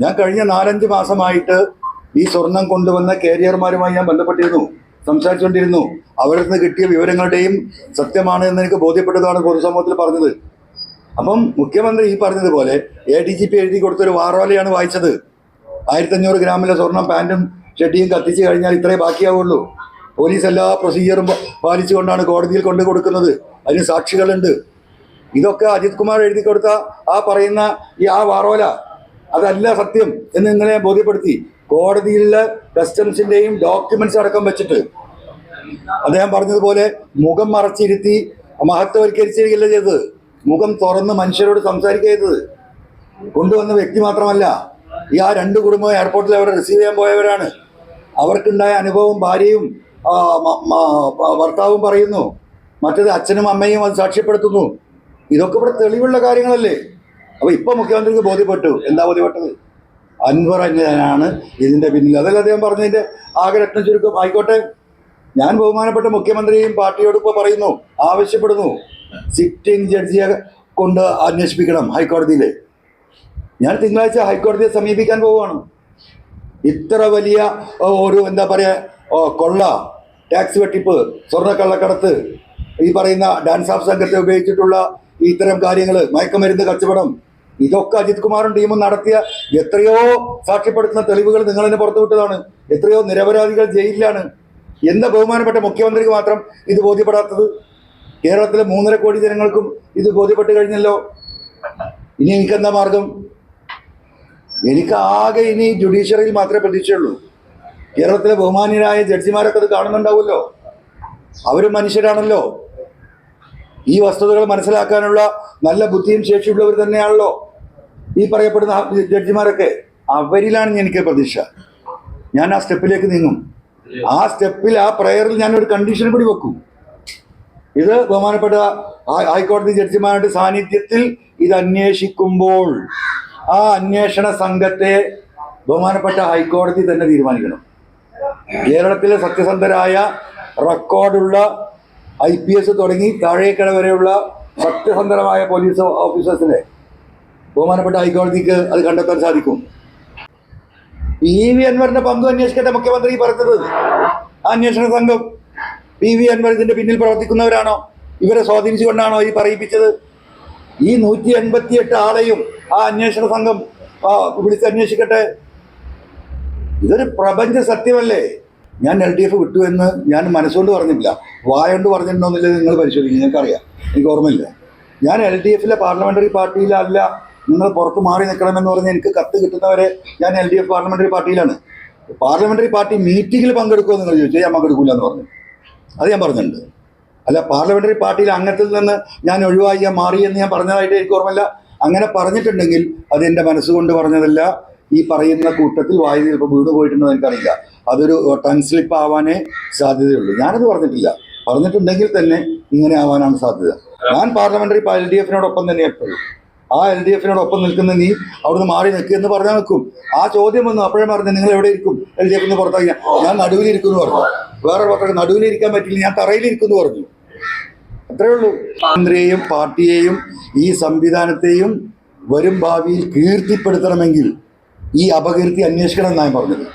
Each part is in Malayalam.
ഞാൻ കഴിഞ്ഞ നാലഞ്ച് മാസമായിട്ട് ഈ സ്വർണം കൊണ്ടുവന്ന കാരിയർമാരുമായി ഞാൻ ബന്ധപ്പെട്ടിരുന്നു. സംസാരിച്ചുകൊണ്ടിരുന്നു. അവരിൽ നിന്ന് കിട്ടിയ വിവരങ്ങളുടെയും സത്യമാണ് എന്ന് എനിക്ക് ബോധ്യപ്പെട്ടതാണ് പൊതുസമൂഹത്തിൽ പറഞ്ഞത്. അപ്പം മുഖ്യമന്ത്രി ഈ പറഞ്ഞതുപോലെ എ ഡി ജി പി എഴുതി കൊടുത്തൊരു വാറോലയാണ് വായിച്ചത്. ആയിരത്തഞ്ഞൂറ് ഗ്രാമിലെ സ്വർണം പാന്റും ഷെഡിയും കത്തിച്ചു കഴിഞ്ഞാൽ ഇത്രേ ബാക്കിയാവുള്ളൂ. പോലീസ് എല്ലാ പ്രൊസീജിയറും പാലിച്ചുകൊണ്ടാണ് കോടതിയിൽ കൊണ്ടു കൊടുക്കുന്നത്. അതിന് സാക്ഷികളുണ്ട്. ഇതൊക്കെ അജിത് കുമാർ എഴുതി കൊടുത്ത ആ പറയുന്ന ഈ ആ വാറോല അതല്ല സത്യം എന്ന് നിങ്ങളെ ബോധ്യപ്പെടുത്തി. കോടതിയിലെ കസ്റ്റംസിന്റെയും ഡോക്യുമെന്റ്സ് അടക്കം വെച്ചിട്ട് അദ്ദേഹം പറഞ്ഞതുപോലെ മുഖം മറച്ചിരുത്തി മഹത്വവൽക്കരിച്ചിരിക്കില്ല ചെയ്തത്. മുഖം തുറന്ന് മനുഷ്യരോട് സംസാരിക്കുക ചെയ്തത്. കൊണ്ടുവന്ന വ്യക്തി മാത്രമല്ല ഈ ആ രണ്ട് കുടുംബം എയർപോർട്ടിൽ അവരെ റിസീവ് ചെയ്യാൻ പോയവരാണ്. അവർക്കുണ്ടായ അനുഭവം ഭാര്യയും ഭർത്താവും പറയുന്നു. മറ്റത് അച്ഛനും അമ്മയും അത് സാക്ഷ്യപ്പെടുത്തുന്നു. ഇതൊക്കെ ഇവിടെ തെളിവുള്ള കാര്യങ്ങളല്ലേ? അപ്പൊ ഇപ്പൊ മുഖ്യമന്ത്രിക്ക് ബോധ്യപ്പെട്ടു. എന്താ ബോധ്യപ്പെട്ടത്? അൻവർ അന്യനാണ് ഇതിന്റെ പിന്നിൽ. അതല്ല അദ്ദേഹം പറഞ്ഞതിന്റെ ആകെ രത്ന ചുരുക്കം. ആയിക്കോട്ടെ. ഞാൻ ബഹുമാനപ്പെട്ട മുഖ്യമന്ത്രിയും പാർട്ടിയോട് ഇപ്പോൾ പറയുന്നു ആവശ്യപ്പെടുന്നു സിറ്റിംഗ് ജഡ്ജിയെ കൊണ്ട് അന്വേഷിപ്പിക്കണം ഹൈക്കോടതിയിൽ ഞാൻ തിങ്കളാഴ്ച ഹൈക്കോടതിയെ സമീപിക്കാൻ പോവുകയാണ്. ഇത്ര വലിയ ഒരു എന്താ പറയുക കൊള്ള ടാക്സ് വെട്ടിപ്പ് സ്വർണക്കള്ളക്കടത്ത് ഈ പറയുന്ന ഡാൻസ് ഓഫ് സംഘത്തെ ഉപയോഗിച്ചിട്ടുള്ള ഇത്തരം കാര്യങ്ങൾ മയക്കുമരുന്ന് കച്ചവടം ഇതൊക്കെ അജിത് കുമാറും ടീമും നടത്തിയ എത്രയോ സാക്ഷ്യപ്പെടുത്തുന്ന തെളിവുകൾ നിങ്ങൾ തന്നെ പുറത്തുവിട്ടതാണ് എത്രയോ നിരപരാധികൾ ജയിലിലാണ്. എന്ന ബഹുമാനപ്പെട്ട മുഖ്യമന്ത്രിക്ക് മാത്രം ഇത് ബോധ്യപ്പെടാത്തത്? കേരളത്തിലെ മൂന്നര കോടി ജനങ്ങൾക്കും ഇത് ബോധ്യപ്പെട്ട് കഴിഞ്ഞല്ലോ. ഇനി എനിക്കെന്താ മാർഗം? എനിക്ക് ആകെ ഇനി ജുഡീഷ്യറിയിൽ മാത്രമേ പ്രതീക്ഷയുള്ളൂ കേരളത്തിലെ ബഹുമാന്യരായ ജഡ്ജിമാരൊക്കെ അത് കാണുന്നുണ്ടാവുമല്ലോ. അവരും മനുഷ്യരാണല്ലോ. ഈ വസ്തുതകൾ മനസ്സിലാക്കാനുള്ള നല്ല ബുദ്ധിയും ശേഷിയുള്ളവർ തന്നെയാണല്ലോ ഈ പറയപ്പെടുന്ന ജഡ്ജിമാരൊക്കെ. അവരിലാണ് എനിക്ക് പ്രതീക്ഷ. ഞാൻ ആ സ്റ്റെപ്പിലേക്ക് നീങ്ങും. ആ സ്റ്റെപ്പിൽ ആ പ്രയറിൽ ഞാൻ ഒരു കണ്ടീഷൻ കൂടി വെക്കും. ഇത് ബഹുമാനപ്പെട്ട ഹൈക്കോടതി ജഡ്ജിമാരുടെ സാന്നിധ്യത്തിൽ ഇത് അന്വേഷിക്കുമ്പോൾ ആ അന്വേഷണ സംഘത്തെ ബഹുമാനപ്പെട്ട ഹൈക്കോടതി തന്നെ തീരുമാനിക്കണം. കേരളത്തിലെ സത്യസന്ധരായ റെക്കോർഡുള്ള ഐ പി എസ് തുടങ്ങി താഴേക്കട വരെയുള്ള സത്യസന്ധമായ പോലീസ് ഓഫീസേഴ്സിനെ ബഹുമാനപ്പെട്ട ഹൈക്കോടതിക്ക് അത് കണ്ടെത്താൻ സാധിക്കും. പി വി അൻവറിന്റെ പങ്കും അന്വേഷിക്കട്ടെ മുഖ്യമന്ത്രി പറഞ്ഞത്. ആ അന്വേഷണ സംഘം പി വി അൻവർ ഇതിന്റെ പിന്നിൽ പ്രവർത്തിക്കുന്നവരാണോ? ഇവരെ സ്വാധീനിച്ചുകൊണ്ടാണോ ഈ പറയിപ്പിച്ചത്? ഈ നൂറ്റി എൺപത്തി എട്ട് ആളെയും ആ അന്വേഷണ സംഘം വിളിച്ച് അന്വേഷിക്കട്ടെ ഇതൊരു പ്രപഞ്ച സത്യമല്ലേ? ഞാൻ എൽ ഡി എഫ് വിട്ടു എന്ന് ഞാൻ മനസ്സുകൊണ്ട് പറഞ്ഞില്ല വായോണ്ട് പറഞ്ഞിട്ടുണ്ടോന്നില്ല നിങ്ങൾ പരിശോധിക്കും നിങ്ങൾക്കറിയാം. എനിക്ക് ഓർമ്മയില്ല. ഞാൻ എൽ ഡി എഫിലെ പാർലമെന്ററി പാർട്ടിയിലല്ല നിങ്ങൾ പുറത്ത് മാറി നിൽക്കണമെന്ന് പറഞ്ഞ് എനിക്ക് കത്ത് കിട്ടുന്നവരെ ഞാൻ എൽ ഡി എഫ് പാർലമെന്ററി പാർട്ടിയിലാണ് പാർലമെന്ററി പാർട്ടി മീറ്റിങ്ങിൽ പങ്കെടുക്കുമോ നിങ്ങൾ ചോദിച്ചു ഞാൻ പങ്കെടുക്കില്ല എന്ന് പറഞ്ഞു. അത് ഞാൻ പറഞ്ഞിട്ടുണ്ട്. അല്ല പാർലമെന്ററി പാർട്ടിയിൽ അംഗത്തിൽ നിന്ന് ഞാൻ ഒഴിവായി ഞാൻ മാറി എന്ന് ഞാൻ പറഞ്ഞതായിട്ട് എനിക്ക് ഓർമ്മയില്ല. അങ്ങനെ പറഞ്ഞിട്ടുണ്ടെങ്കിൽ അത് എന്റെ മനസ്സുകൊണ്ട് പറഞ്ഞതല്ല. ഈ പറയുന്ന കൂട്ടത്തിൽ വായു ചിലപ്പോൾ വീണ് പോയിട്ടുണ്ടോ എനിക്കറിയില്ല. അതൊരു ടൺ സ്ലിപ്പ് ആവാനേ സാധ്യതയുള്ളൂ. ഞാനത് പറഞ്ഞിട്ടില്ല. പറഞ്ഞിട്ടുണ്ടെങ്കിൽ തന്നെ ഇങ്ങനെ ആവാനാണ് സാധ്യത. ഞാൻ പാർലമെന്ററി എൽ ഡി എഫിനോടൊപ്പം തന്നെ എപ്പോഴും. ആ എൽ ഡി എഫിനോടൊപ്പം നിൽക്കുന്ന നീ അവിടുന്ന് മാറി നിൽക്കുക എന്ന് പറഞ്ഞാൽ നിൽക്കും ആ ചോദ്യം വന്നു. അപ്പോഴേ പറഞ്ഞു നിങ്ങൾ എവിടെ ഇരിക്കും? എൽ ഡി എഫിന് പുറത്താക്കി ഞാൻ നടുവിലിരിക്കും എന്ന് പറഞ്ഞു. വേറെ പത്രം നടുവിലിരിക്കാൻ പറ്റില്ല. ഞാൻ തറയിലിരിക്കും എന്ന് പറഞ്ഞു. അത്രേ ഉള്ളൂ. മന്ത്രിയെയും പാർട്ടിയെയും ഈ സംവിധാനത്തെയും വരും ഭാവിയിൽ കീർത്തിപ്പെടുത്തണമെങ്കിൽ ഈ അപകീർത്തി അന്വേഷിക്കണം എന്നാണ് ഞാൻ പറഞ്ഞത്.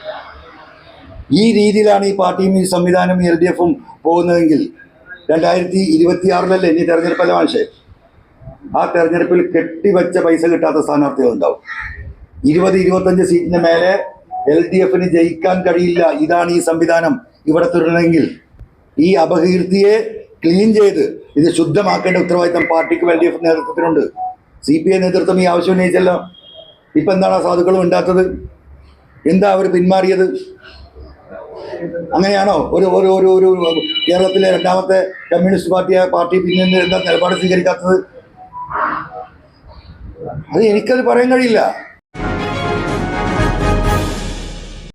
ഈ രീതിയിലാണ് ഈ പാർട്ടിയും ഈ സംവിധാനവും എൽ ഡി എഫും പോകുന്നതെങ്കിൽ രണ്ടായിരത്തി ഇരുപത്തിയാറിലല്ലേ ഇനി തെരഞ്ഞെടുപ്പല്ല മാഷേ? ആ തെരഞ്ഞെടുപ്പിൽ കെട്ടിവെച്ച പൈസ കിട്ടാത്ത സ്ഥാനാർത്ഥികൾ ഉണ്ടാവും ഇരുപത് ഇരുപത്തഞ്ച് സീറ്റിന് മേലെ എൽ ഡി എഫിന് ജയിക്കാൻ കഴിയില്ല. ഇതാണ് ഈ സംവിധാനം ഇവിടെ തുടരണമെങ്കിൽ ഈ അപകീർത്തിയെ ക്ലീൻ ചെയ്ത് ഇത് ശുദ്ധമാക്കേണ്ട ഉത്തരവാദിത്തം പാർട്ടിക്ക് എൽ ഡി എഫ് നേതൃത്വത്തിനുണ്ട്. സി പി ഐ നേതൃത്വം ഈ ആവശ്യം ഉന്നയിച്ചല്ലോ. ഇപ്പം എന്താണ് ആ സാധുക്കൾ ഉണ്ടാത്തത്? എന്താ അവർ പിന്മാറിയത്? അങ്ങനെയാണോ? ഒരു ഒരു ഒരു ഒരു കേരളത്തിലെ രണ്ടാമത്തെ കമ്മ്യൂണിസ്റ്റ് പാർട്ടിയായ പാർട്ടി പിന്നെ എന്താ നിലപാട് സ്വീകരിക്കാത്തത്? അത് എനിക്കത് പറയാൻ കഴിയില്ല.